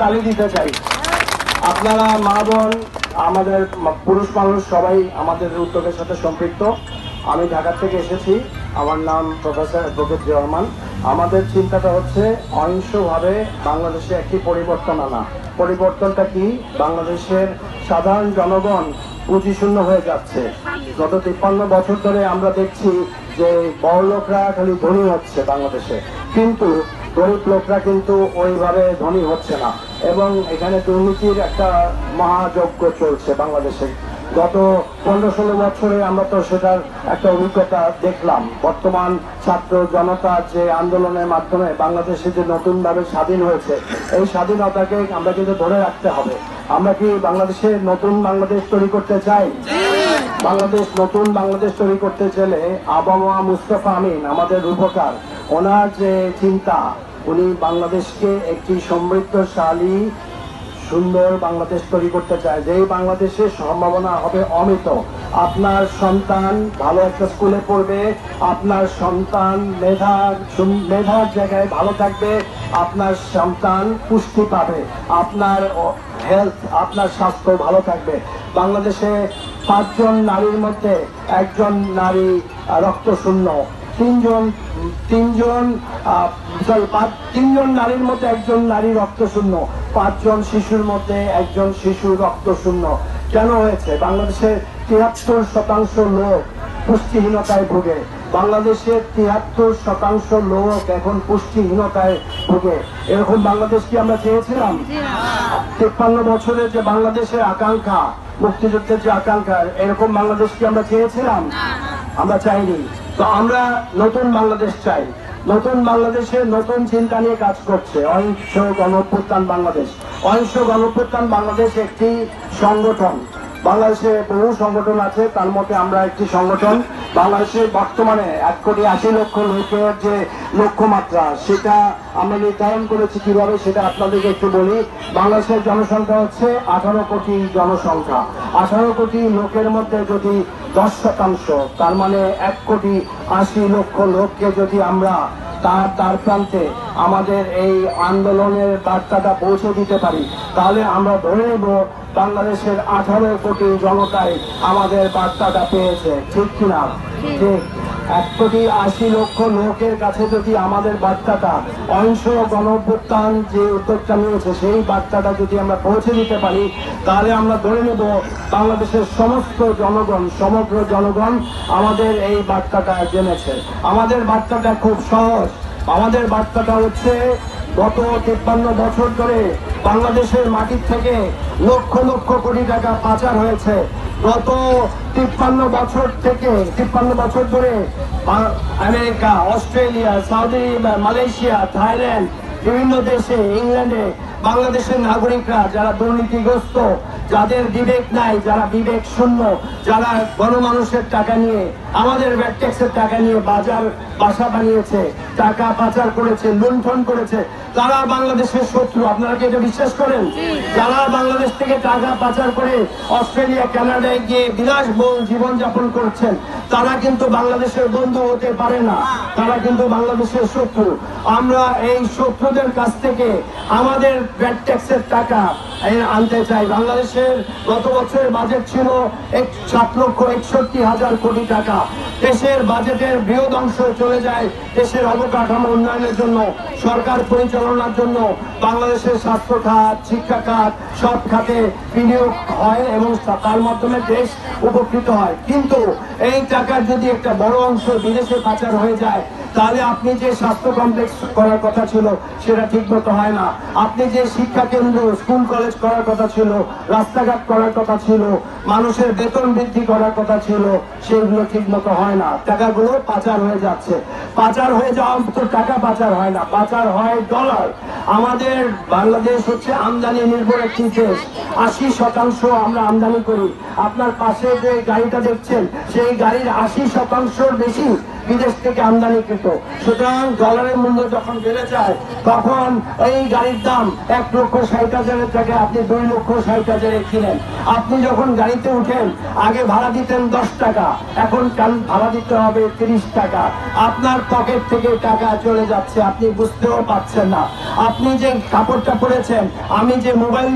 তালি দিতে চাই। আপনারা মা বোন, আমাদের পুরুষ মানুষ সবাই আমাদের উদ্যোগের সাথে সম্পৃক্ত। আমি ঢাকা থেকে এসেছি, আমার নাম প্রফেসর অ্যাডভোকেট রহমান। আমাদের চিন্তাটা হচ্ছে অহিংসভাবে বাংলাদেশে একটি পরিবর্তন আনা। পরিবর্তনটা কি? বাংলাদেশের সাধারণ জনগণ পুঁজিশূন্য হয়ে যাচ্ছে। গত তিপ্পান্ন বছর ধরে আমরা দেখছি যে বড় লোকরা খালি ধনী হচ্ছে বাংলাদেশে। কিন্তু গরিব লোকরা কিন্তু ওইভাবে ধনী হচ্ছে না। এবং এখানে দুর্নীতির একটা মহাযজ্ঞ চলছে বাংলাদেশে। গত পনেরো ষোলো বছরে আমরা তো সেটার একটা অভিজ্ঞতা দেখলাম। বর্তমান ছাত্র জনতা যে আন্দোলনের মাধ্যমে বাংলাদেশে যে নতুনভাবে স্বাধীন হয়েছে, এই স্বাধীনতাকে আমরা কিন্তু ধরে রাখতে হবে। আমরা কি বাংলাদেশে নতুন বাংলাদেশ তৈরি করতে চাই? বাংলাদেশ নতুন বাংলাদেশ তৈরি করতে চাইলে আবহাওয়া মুস্তফা আমিন, আমাদের রূপকার, ওনার যে চিন্তা উনি বাংলাদেশকে একটি সমৃদ্ধশালী, সুন্দর বাংলাদেশ তৈরি করতে চায়। যেই বাংলাদেশের সম্ভাবনা হবে অমিত। আপনার সন্তান ভালো একটা স্কুলে পড়বে, আপনার সন্তান মেধার মেধার জায়গায় ভালো থাকবে, আপনার সন্তান পুষ্টি পাবে, আপনার হেলথ আপনার স্বাস্থ্য ভালো থাকবে। বাংলাদেশে পাঁচজন নারীর মধ্যে একজন নারী রক্তশূন্য, তিনজন তিনজন সরি পাঁচ তিনজন নারীর মধ্যে একজন নারী রক্তশূন্য পাঁচজন শিশুর মধ্যে একজন শিশু রক্তশূন্য। কেন হয়েছে? বাংলাদেশের তিয়াত্তর শতাংশ লোক পুষ্টিহীনতায় ভোগে। বাংলাদেশের তিয়াত্তর শতাংশ লোক এখন পুষ্টিহীনতায় ভোগে। এরকম বাংলাদেশ কি আমরা চেয়েছিলাম? তেপ্পান্ন বছরের যে বাংলাদেশের আকাঙ্ক্ষা মুক্তিযুদ্ধের যে আকাঙ্ক্ষা এরকম বাংলাদেশ কি আমরা চেয়েছিলাম? আমরা চাইনি। তো আমরা নতুন বাংলাদেশ চাই। নতুন বাংলাদেশে নতুন চিন্তা নিয়ে কাজ করছে। অহিংস গণপ্রত্যান বাংলাদেশ। অহিংস গণপ্রত্যান বাংলাদেশ একটি সংগঠন। বাংলাদেশে বহু সংগঠন আছে, তার মধ্যে আমরা একটি সংগঠন। বাংলাদেশে বর্তমানে এক কোটি আশি লক্ষ লোকের যে লক্ষ্যমাত্রা, সেটা আমরা নির্ধারণ করেছি কীভাবে, সেটা আপনাদেরকে একটু বলি। বাংলাদেশের জনসংখ্যা হচ্ছে আঠারো কোটি জনসংখ্যা। আঠারো কোটি লোকের মধ্যে যদি দশ শতাংশ, তার মানে এক কোটি আশি লক্ষ লোককে যদি আমরা তার তার প্রান্তে আমাদের এই আন্দোলনের বার্তাটা পৌঁছে দিতে পারি, তাহলে আমরা ধরে নেব বাংলাদেশের আঠারো কোটি জনতাই আমাদের বার্তাটা পেয়েছে ঠিক কিনা? ঠিক। এক কোটি আশি লক্ষ লোকের কাছে যদি আমাদের বার্তাটা অংশ গণঅভ্যুত্থান যে উদ্যোগটা নিয়েছে সেই বার্তাটা যদি আমরা পৌঁছে দিতে পারি তাহলে আমরা ধরে নেব বাংলাদেশের সমস্ত জনগণ সমগ্র জনগণ আমাদের এই বার্তাটা জেনেছে। আমাদের বার্তাটা খুব সহজ। আমাদের বার্তাটা হচ্ছে গত তিপ্পান্ন বছর ধরে বাংলাদেশের মাটির থেকে লক্ষ লক্ষ কোটি টাকা পাচার হয়েছে। গত তিপ্পান্ন বছর থেকে, তিপ্পান্ন বছর ধরে America, Australia, Saudi Malaysia, Thailand, বিভিন্ন দেশে, ইংল্যান্ডে বাংলাদেশের নাগরিকরা, যারা দুর্নীতিগ্রস্ত যাদের বিবেক নাই যারা বিবেক শূন্য যারা গণমানুষের টাকা নিয়ে আমাদের ব্যাট ট্যাক্সের টাকা নিয়ে বাজার বাসা বানিয়েছে টাকা পাচার করেছে লুণ্ঠন করেছে তারা বাংলাদেশের শত্রু। আপনারা কি এটা বিশ্বাস করেন? যারা বাংলাদেশ থেকে টাকা পাচার করে অস্ট্রেলিয়া কানাডায় গিয়ে বিলাসবহুল জীবনযাপন করছেন তারা কিন্তু বাংলাদেশের বন্ধু হতে পারে না। তারা কিন্তু বাংলাদেশের শত্রু। আমরা এই শত্রুদের কাছ থেকে আমাদের ব্যাট ট্যাক্সের টাকা আনতে চাই। বাংলাদেশের গত বছরের বাজেট ছিল এক সাত লক্ষ একষট্টি হাজার কোটি টাকা। দেশের বাজেটের বৃহৎ অংশ চলে যায় দেশের অবকাঠামো উন্নয়নের জন্য, সরকার পরিচালনার জন্য। বাংলাদেশের স্বাস্থ্য খাত, শিক্ষা খাত, সব খাতে বিনিয়োগ হয় এবং তার মাধ্যমে দেশ উপকৃত হয়। কিন্তু এই টাকার যদি একটা বড় অংশ বিদেশে পাচার হয়ে যায়, তাহলে আপনি যে স্বাস্থ্য কমপ্লেক্স করার কথা ছিল, সেটা ঠিক মতো হয় না। আপনি যে শিক্ষা কেন্দ্র, স্কুল, কলেজ করার কথা ছিল, রাস্তাঘাট করার কথা ছিল, মানুষের বেতন বৃদ্ধি করার কথা ছিল, সেগুলো ঠিক মতো হয় না। টাকাগুলো পাচার হয়ে যাচ্ছে। পাচার হয়ে যাওয়া তো টাকা পাচার হয় না। পাচার হয় ডলার আমাদের বাংলাদেশ হচ্ছে আমদানি নির্ভর একটি দেশ। আশি শতাংশ আমরা আমদানি করি। আপনার পাশে যে গাড়িটা দেখছেন, সেই গাড়ির আশি শতাংশ বেশি বিদেশ থেকে আমদানিকৃত সুতরাং ডলারের মূল্য যখন বেড়ে যায়, তখন এই গাড়ির দাম এক লক্ষ ষাট হাজারের থেকে আপনি দুই লক্ষ ষাট হাজারে কিনেন। আপনি যখন গাড়িতে উঠেন, আগে ভাড়া দিতেন দশ টাকা, এখন কাল ভাড়া দিতে হবে তিরিশ টাকা। আপনার পকেট থেকে টাকা চলে যাচ্ছে, আপনি বুঝতেও পারছেন না। আপনি যে কাপড়টা পরেছেন, আমি যে মোবাইল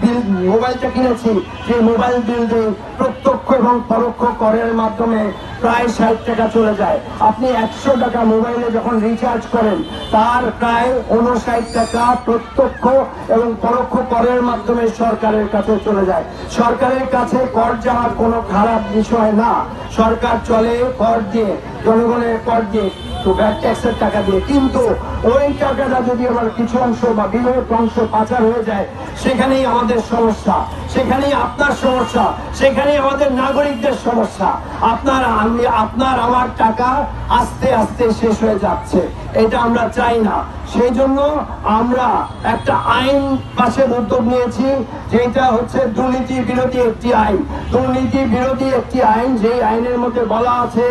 বিল মোবাইলটা কিনেছি যে মোবাইল বিল দিই প্রত্যক্ষ এবং পরোক্ষ করের মাধ্যমে প্রায় ষাট টাকা চলে যায়। আপনি একশো টাকা মোবাইলে যখন রিচার্জ করেন, তার প্রায় উনষাট টাকা প্রত্যক্ষ এবং পরোক্ষ করের মাধ্যমে সরকারের কাছে চলে যায়। সরকারের কাছে কর যাওয়ার কোনো খারাপ বিষয় না। সরকার চলে কর দিয়ে, জনগণের কর দিয়ে তো ব্যাক ট্যাক্সের টাকা দিয়ে। কিন্তু ওই টাকাটা যদি আমার কিছু অংশ বা অংশ পাচার হয়ে যায়, সেখানেই আমাদের সমস্যা, সেখানেই আপনার সমস্যা, সেখানেই আমাদের নাগরিকদের সমস্যা। আপনার আপনার আমার টাকা আস্তে আস্তে শেষ হয়ে যাচ্ছে। এটা আমরা চাই না। সেই জন্য আমরা একটা আইন পাশের উদ্যোগ নিয়েছি, যেটা হচ্ছে দুর্নীতি বিরোধী একটি আইন। দুর্নীতি বিরোধী একটি আইন যে আইনের মধ্যে বলা আছে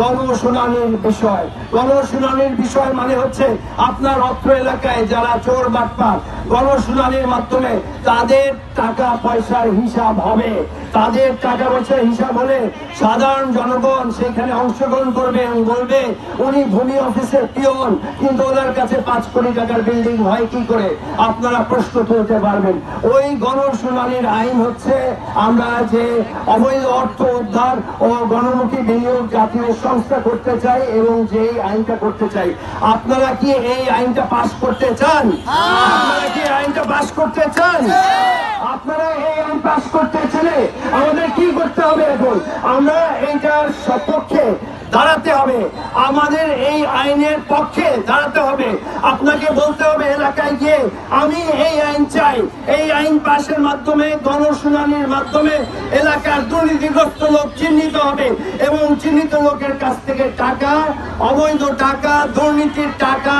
গণশুনানির বিষয়। গণশুনানির বিষয় মানে হচ্ছে আপনার অত্র এলাকায় যারা চোর বাটপার, গণশুনানির মাধ্যমে তাদের টাকা পয়সার হিসাব হবে। তাদের টাকা পয়সার হিসাব হলে সাধারণ জনগণ সেখানে অংশগ্রহণ করবে এবং বলবে উনি ভূমি অফিসের পিয়ন কিন্তু ওনার কাছে পাঁচ কোটি টাকার বিল্ডিং হয় কি করে? আপনারা প্রশ্ন তুলতে পারবেন। ওই গণশুনানির আইন হচ্ছে আমরা যে অবৈধ অর্থ উদ্ধার ও গণমুখী বিনিয়োগ জাতীয় সংস্থা করতে চাই এবং যে আইনটা করতে চাই। আপনারা কি এই আইনটা পাশ করতে চান? আপনারা কি আইনটা পাশ করতে চান? আপনারা এই আইন পাশ করতে কি করতে হবে এখন। আমরা এইটার সপক্ষে দাঁড়াতে হবে। আমাদের এই আইনের পক্ষে দাঁড়াতে হবে। আপনাকে বলতে হবে, এলাকায় গিয়ে আমি এই আইন চাই। এই আইন পাশের মাধ্যমে, গণশুনানির মাধ্যমে এলাকার দুর্নীতিগ্রস্ত লোক চিহ্নিত হবে এবং চিহ্নিত লোকের কাছ থেকে টাকা, অবৈধ টাকা, দুর্নীতির টাকা